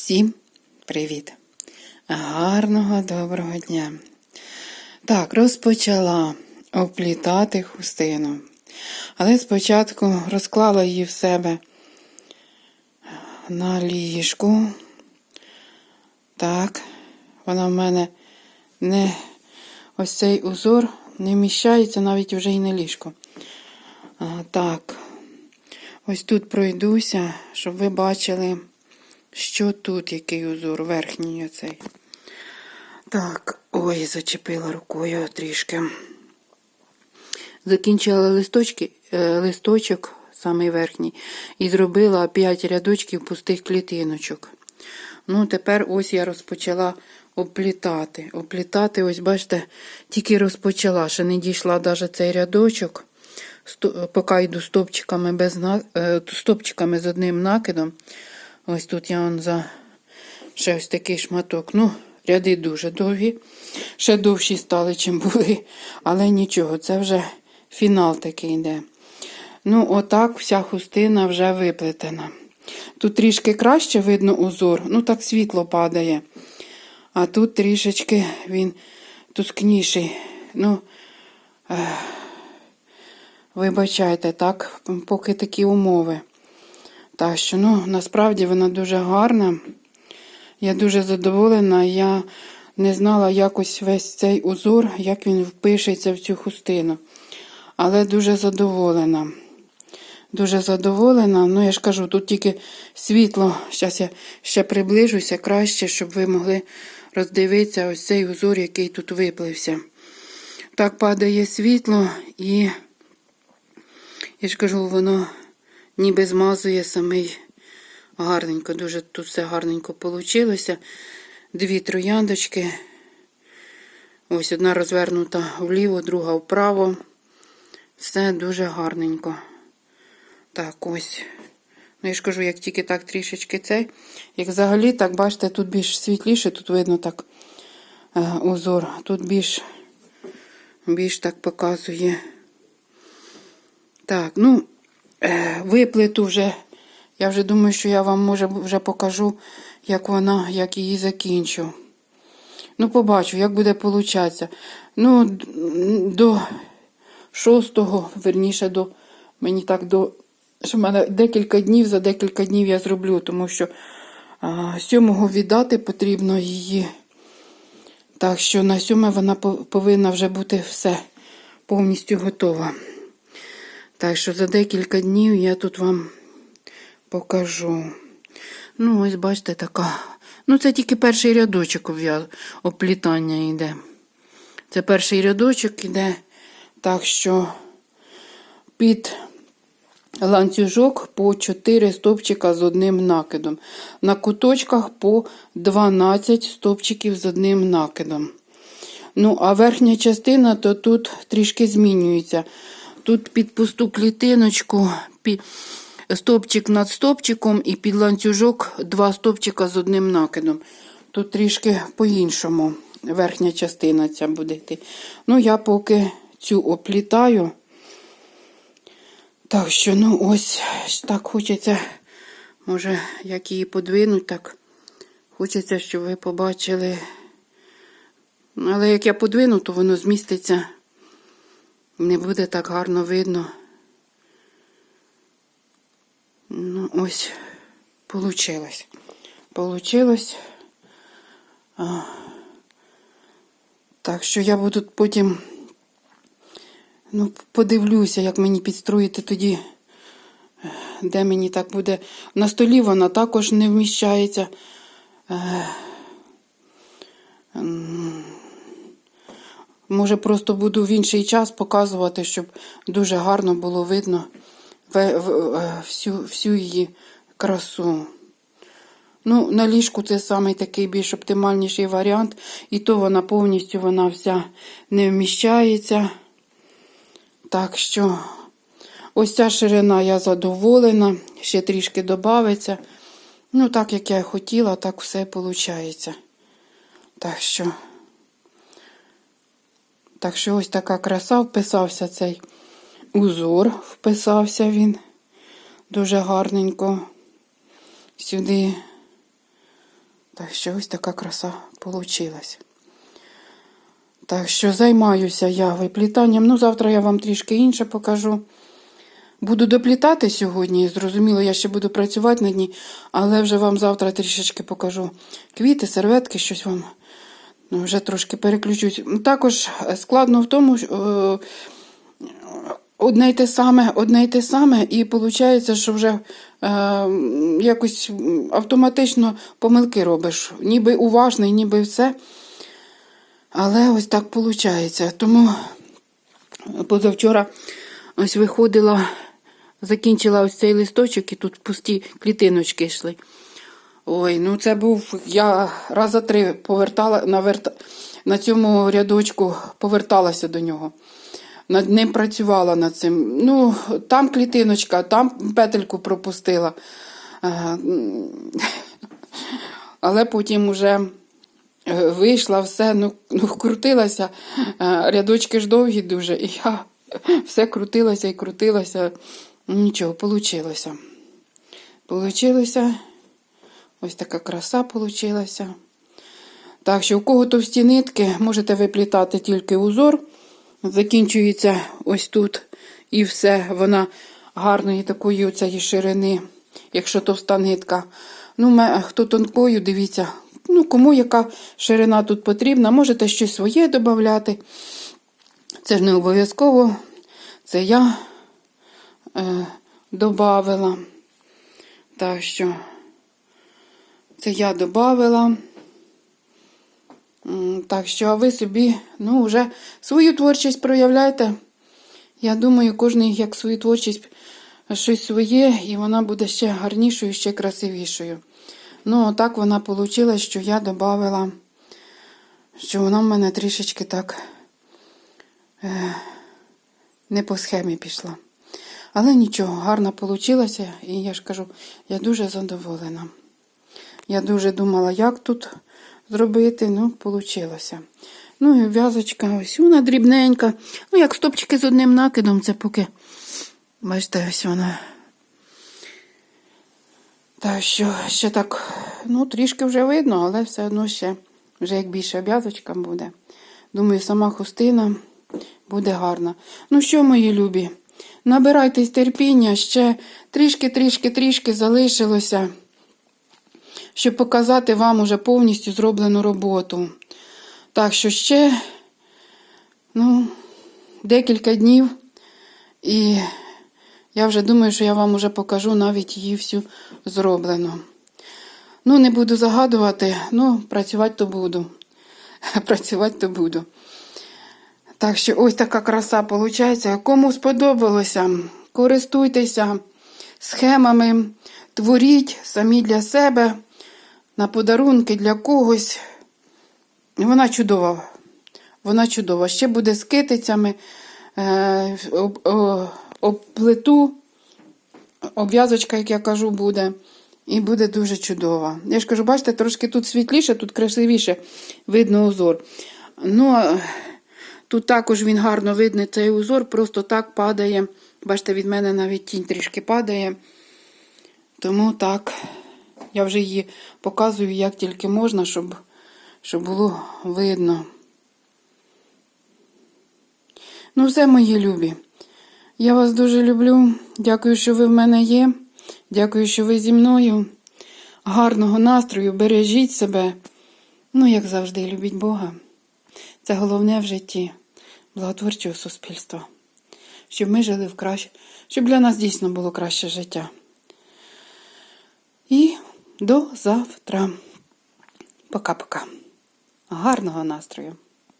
Всім привіт! Гарного доброго дня! Так, розпочала оплітати хустину. Але спочатку розклала її в себе на ліжку. Так, вона в мене не ось цей узор не вміщається навіть вже і на ліжко. А, так, ось тут пройдуся, щоб ви бачили. Що тут, який узор, верхній оцей. Так, ой, зачепила рукою трішки. Закінчила листочки, е, листочок, самий верхній, і зробила 5 рядочків пустих клітиночок. Ну, тепер ось я розпочала оплітати. Оплітати, ось, бачите, тільки розпочала, ще не дійшла навіть цей рядочок. Поки йду стопчиками, без, е, стопчиками з одним накидом. Ось тут я он за ще ось такий шматок. Ну, ряди дуже довгі. Ще довші стали, чим були. Але нічого, це вже фінал такий йде. Ну, отак вся хустина вже виплетена. Тут трішки краще видно узор, ну так світло падає. А тут трішечки він тускніший. Ну, вибачайте, так, поки такі умови. Так що, ну, насправді вона дуже гарна. Я дуже задоволена. Я не знала якось весь цей узор, як він впишеться в цю хустину. Але дуже задоволена. Дуже задоволена. Ну, я ж кажу, тут тільки світло. Зараз я ще приближуся краще, щоб ви могли роздивитися ось цей узор, який тут виплився. Так падає світло і, я ж кажу, воно ніби змазує самий гарненько. Дуже тут все гарненько вийшло. Дві трояндочки. Ось одна розвернута вліво, друга вправо. Все дуже гарненько. Так, ось. Ну, я ж кажу, як тільки так трішечки цей. Як взагалі, так, бачите, тут більш світліше, тут видно так е, узор. Тут більш, більш так показує. Так, ну, е, виплету вже. Я вже думаю, що я вам може вже покажу, як вона, як її закінчу. Ну, побачу, як буде получатися. Ну, до шостого, верніше, до мені так до. Що в мене декілька днів, за декілька днів я зроблю, тому що а, сьомого віддати потрібно її. Так що на сьоме вона повинна вже бути все повністю готова. Так що за декілька днів я тут вам покажу. Ну, ось бачите, така. Ну, це тільки перший рядочок оплітання йде. Це перший рядочок іде. Так що під ланцюжок по 4 стовпчика з одним накидом. На куточках по 12 стовпчиків з одним накидом. Ну, а верхня частина, то тут трішки змінюється. Тут під пусту клітиночку, під стовпчик над стовпчиком і під ланцюжок два стовпчика з одним накидом. Тут трішки по-іншому верхня частина ця буде йти. Ну, я поки цю оплітаю. Так що, ну, ось так хочеться, може, як її подвинуть, так хочеться, щоб ви побачили. Але як я подвину, то воно зміститься. Не буде так гарно видно. Ну, ось, получилось. Получилось. А, так що я буду потім, ну, подивлюся, як мені підстроїти тоді, е, де мені так буде. На столі вона також не вміщається. Е, м, Може, просто буду в інший час показувати, щоб дуже гарно було видно е, всю, всю її красу. Ну, на ліжку це самий такий більш оптимальніший варіант. І то вона повністю вона вся не вміщається. Так що ось ця ширина я задоволена, ще трішки додається. Ну, так як я і хотіла, так все виходить. Так що. Так що ось така краса вписався цей узор, вписався він дуже гарненько сюди. Так що ось така краса получилась. Так що займаюся я виплітанням. Ну, завтра я вам трішки інше покажу. Буду доплітати сьогодні, зрозуміло, я ще буду працювати на дні, але вже вам завтра трішечки покажу квіти, серветки, щось вам ну, вже трошки переключусь. Також складно в тому, що, е, одне й те саме, одне й те саме, і виходить, що вже е, якось автоматично помилки робиш. Ніби уважний, ніби все. Але ось так виходить. Тому позавчора ось виходила, закінчила ось цей листочок, і тут пусті клітиночки йшли. Ой, ну це був. Я раза три повертала наверта, на цьому рядочку поверталася до нього. Над ним працювала над цим. Ну, там клітиночка, там петельку пропустила. Але потім уже е, вийшла, все, ну, ну крутилася. Е, Рядочки ж довгі дуже, і я все крутилася і крутилася. Нічого, получилося. Получилося. Ось така краса получилася. Так що, у кого товсті нитки, можете виплітати тільки узор. Закінчується ось тут і все. Вона гарної такої цієї ширини, якщо товста нитка. Ну, хто тонкою, дивіться, ну, кому яка ширина тут потрібна, можете щось своє додати. Це ж не обов'язково. Це я е, додавила. Так що. Це я додавила. Так що, а ви собі, ну, вже свою творчість проявляйте. Я думаю, кожен як свою творчість щось своє, і вона буде ще гарнішою, ще красивішою. Ну, так вона вийшла, що я додавила, що вона в мене трішечки так е, не по схемі пішла. Але нічого, гарно вийшло, і я ж кажу, я дуже задоволена. Я дуже думала, як тут зробити, ну, вийшло. Ну і в'язочка ось вона дрібненька. Ну, як стопчики з одним накидом, це поки. Бачите, ось вона. Так що ще так, ну, трішки вже видно, але все одно ще, вже як більше в'язочка буде. Думаю, сама хустина буде гарна. Ну що, мої любі, набирайтесь терпіння, ще трішки, трішки, трішки залишилося щоб показати вам уже повністю зроблену роботу. Так що ще ну, декілька днів, і я вже думаю, що я вам уже покажу навіть її всю зроблену. Ну, не буду загадувати, ну, працювати то буду. Працювати то буду. Так що ось така краса виходить. Кому сподобалося, користуйтеся схемами, творіть самі для себе на подарунки для когось. Вона чудова. Вона чудова. Ще буде з китицями, е, об, о, обплету, обв'язочка, як я кажу, буде. І буде дуже чудова. Я ж кажу, бачите, трошки тут світліше, тут красивіше видно узор. Ну, тут також він гарно видно, цей узор, просто так падає. Бачите, від мене навіть тінь трішки падає. Тому так. Я вже її показую, як тільки можна, щоб, щоб було видно. Ну, все, мої любі. Я вас дуже люблю. Дякую, що ви в мене є. Дякую, що ви зі мною. Гарного настрою, бережіть себе. Ну, як завжди, любіть Бога. Це головне в житті благотворчого суспільства. Щоб ми жили в краще, щоб для нас дійсно було краще життя. До завтра. Пока-пока. Гарного настрою!